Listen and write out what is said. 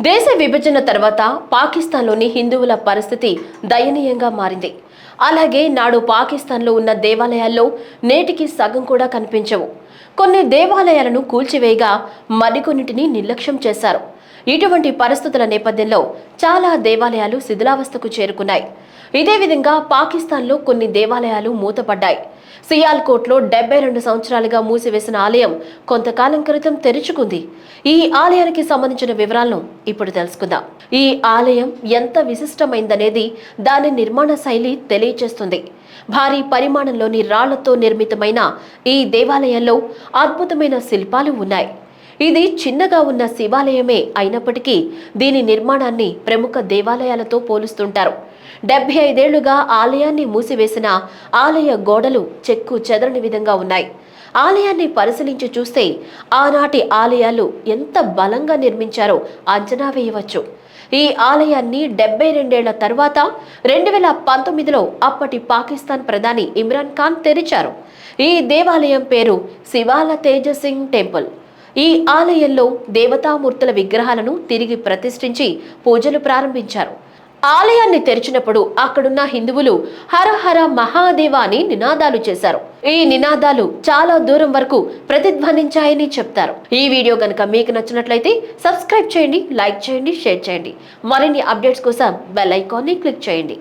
దేశ విభజన తర్వాత పాకిస్తాన్లోని హిందువుల పరిస్థితి దయనీయంగా మారింది. అలాగే నాడు పాకిస్తాన్లో ఉన్న దేవాలయాల్లో నేటికి సగం కూడా కనిపించవు. కొన్ని దేవాలయాలను కూల్చివేయగా మరికొన్నిటిని నిర్లక్ష్యం చేశారు. ఇటువంటి పరిస్థితుల నేపథ్యంలో చాలా దేవాలయాలు శిథిలావస్థకు చేరుకున్నాయి. ఇదే విధంగా పాకిస్తాన్లో కొన్ని దేవాలయాలు మూతపడ్డాయి. సియాల్కోట్లో డెబ్బై రెండు సంవత్సరాలుగా మూసివేసిన ఆలయం కొంతకాలం క్రితం తెరుచుకుంది. ఈ ఆలయానికి సంబంధించిన వివరాలను ఇప్పుడు తెలుసుకుందాం. ఈ ఆలయం ఎంత విశిష్టమైందనేది దాని నిర్మాణ శైలి తెలియచేస్తుంది. భారీ పరిమాణంలోని రాళ్ళతో నిర్మితమైన ఈ దేవాలయంలో అద్భుతమైన శిల్పాలు ఉన్నాయి. ఇది చిన్నగా ఉన్న శివాలయమే అయినప్పటికీ దీని నిర్మాణాన్ని ప్రముఖ దేవాలయాలతో పోలుస్తుంటారు. డెబ్బై ఐదేళ్ళుగా ఆలయాన్ని మూసివేసిన ఆలయ గోడలు చెక్కు చెదరని విధంగా ఉన్నాయి. ఆలయాన్ని పరిశీలించి చూస్తే ఆనాటి ఆలయాలు ఎంత బలంగా నిర్మించారో అంచనా వేయవచ్చు. ఈ ఆలయాన్ని డెబ్బై రెండేళ్ళ తర్వాత రెండు వేల పంతొమ్మిదిలో అప్పటి పాకిస్తాన్ ప్రధాని ఇమ్రాన్ ఖాన్ తెరిచారు. ఈ దేవాలయం పేరు శివాల తేజ సింగ్ టెంపుల్. ఈ ఆలయంలో దేవతామూర్తుల విగ్రహాలను తిరిగి ప్రతిష్ఠించి పూజలు ప్రారంభించారు. ఆలయాన్ని తెరిచినప్పుడు అక్కడున్న హిందువులు హర హర మహాదేవ అని నినాదాలు చేశారు. ఈ నినాదాలు చాలా దూరం వరకు ప్రతిధ్వనించాయని చెప్తారు. ఈ వీడియో కనుక మీకు నచ్చినట్లయితే సబ్స్క్రైబ్ చేయండి లైక్ చేయండి షేర్ చేయండి. మరిన్ని అప్డేట్స్ కోసం బెల్ ఐకాన్ని క్లిక్ చేయండి.